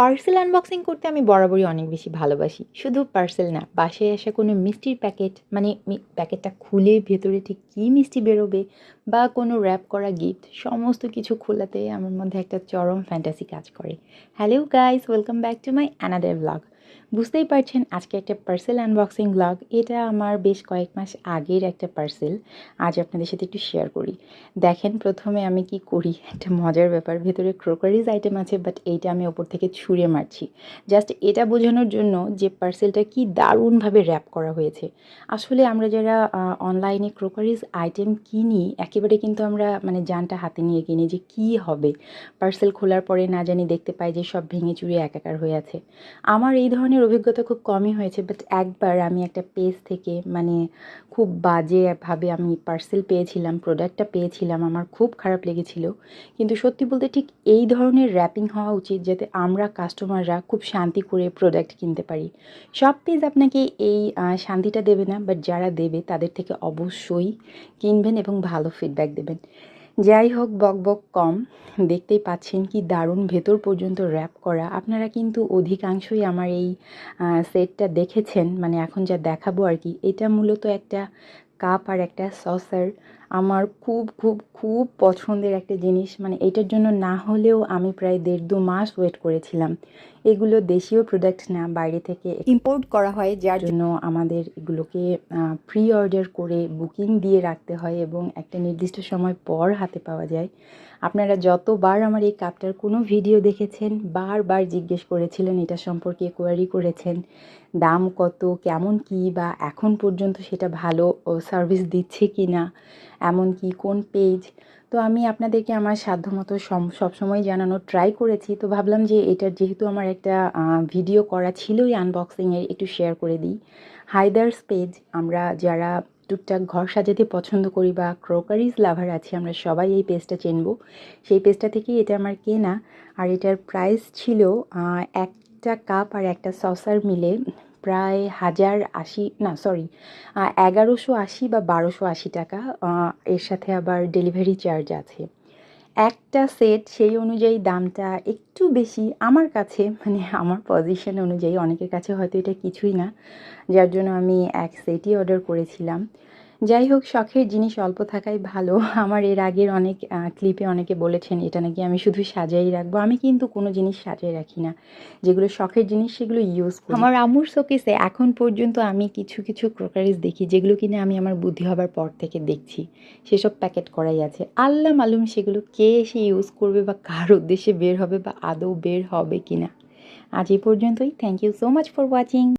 Parcel unboxing করতে আমি বরাবরই অনেক বেশি ভালোবাসি। শুধু পার্সেল না, বাসায় আসা কোনো মিষ্টির প্যাকেট মানে প্যাকেটটা খুলে ভেতরে ঠিক কী মিষ্টি বেরোবে বা কোনো র্যাপ করা গিফট সমস্ত কিছু খোলাতে আমার মধ্যে একটা চরম ফ্যান্টাসি কাজ করে। Hello guys welcome back to my another blog বুঝতেই পারছেন, আজকে একটা পার্সেল আনবক্সিং ব্লগ এটা আমার বেশ কয়েক মাস আগের একটা পার্সেল। আজ আপনাদের সাথে একটু শেয়ার করি। দেখেন, প্রথমে আমি কি করি? একটা মজার ব্যাপার, ভেতরে ক্রোকারিজ আইটেম আছে বাট এইটা আমি ওপর থেকে ছুঁড়ে মারছি। জাস্ট এটা বোঝানোর জন্য যে পার্সেলটা কি দারুণভাবে র্যাপ করা হয়েছে। আসলে আমরা যারা অনলাইনে ক্রোকারিজ আইটেম কিনি, একেবারে কিন্তু আমরা মানে জানটা হাতে নিয়ে কিনি যে কি হবে। পার্সেল খোলার পরে না জানি দেখতে পাই যে সব ভেঙে চুরে একাকার হয়ে আছে। আমার এই ধরনের অভিজ্ঞতা খুব কমই হয়েছে বাট একবার আমি একটা পেজ থেকে মানে খুব বাজেভাবে আমি পার্সেল পেয়েছিলাম প্রোডাক্টটা পেয়েছিলাম, আমার খুব খারাপ লেগেছিল। কিন্তু সত্যি বলতে ঠিক এই ধরনের র্যাপিং হওয়া উচিত, যাতে আমরা কাস্টমাররা খুব শান্তি করে প্রোডাক্ট কিনতে পারি। সব পেজ আপনাকে এই শান্তিটা দেবে না বাট যারা দেবে, তাদের থেকে অবশ্যই কিনবেন এবং ভালো ফিডব্যাক দেবেন। যাই হোক বক বক কম। দেখতেই পাচ্ছেন কি দারুণ ভেতর পর্যন্ত র্যাপ করা। আপনারা কিন্তু অধিকাংশই আমার এই সেটটা দেখেছেন। মানে এখন যা দেখাবো আর কি, এটা মূলত একটা কাপ আর একটা সসার আমার খুব খুব খুব পছন্দের একটা জিনিস। মানে এটার জন্য না হলেও আমি প্রায় দেড় দু মাস ওয়েট করেছিলাম। এগুলো দেশীয় প্রোডাক্ট না, বাইরে থেকে ইম্পোর্ট করা হয়, যার জন্য আমাদের এগুলোকে প্রি অর্ডার করে বুকিং দিয়ে রাখতে হয় এবং একটা নির্দিষ্ট সময় পর হাতে পাওয়া যায়। আপনারা যতবার আমার এই কাপটার কোনো ভিডিও দেখেছেন, বারবার জিজ্ঞেস করেছিলেন এটা সম্পর্কে কোয়ারি করেছেন, দাম কত, কেমন কি বা এখন পর্যন্ত সেটা ভালো সার্ভিস দিচ্ছে কি না এমন কি কোন পেজ তো আমি আপনাদেরকে আমার সাধ্যমতো সম- সবসময় জানানোর ট্রাই করেছি। তো ভাবলাম যে এটার যেহেতু আমার একটা ভিডিও করা ছিলই আনবক্সিংয়ের একটু শেয়ার করে দিই। হায়দার্স পেজ আমরা যারা টুকটাক ঘর সাজাতে পছন্দ করি বা ক্রোকারিজ লাভার আছি, আমরা সবাই এই পেজটা চিনব। সেই পেজটা থেকেই এটা আমার কেনা। আর এটার প্রাইস ছিল একটা কাপ আর একটা সসার মিলে প্রায় হাজার আশি, না সরি এগারোশো আশি বা বারোশো আশি টাকা এর সাথে আবার ডেলিভারি চার্জ আছে। একটা সেট সেই অনুযায়ী দামটা একটু বেশি আমার কাছে মানে আমার পজিশন অনুযায়ী, অনেকের কাছে হয়তো এটা কিছুই না, যার জন্য আমি এক সেটই অর্ডার করেছিলাম। যাই হোক শখের জিনিস অল্প থাকাই ভালো। আমার এর আগের অনেক ক্লিপে অনেকে বলেছেন, এটা নাকি আমি শুধু সাজাই রাখব। আমি কিন্তু কোনো জিনিস সাজাই রাখি না। যেগুলো শখের জিনিস, সেগুলো ইউজ করি। আমার আমুর শোকেসে এখন পর্যন্ত আমি কিছু কিছু ক্রোকারিজ দেখি, যেগুলো কিনে আমি আমার বুদ্ধি হবার পর থেকে দেখছি। সেসব প্যাকেট করাই আছে। আল্লাহ মালুম সেগুলো কে এসে ইউজ করবে বা কার উদ্দেশ্যে বের হবে বা আদৌ বের হবে কিনা। আজ এই পর্যন্তই। Thank you so much for watching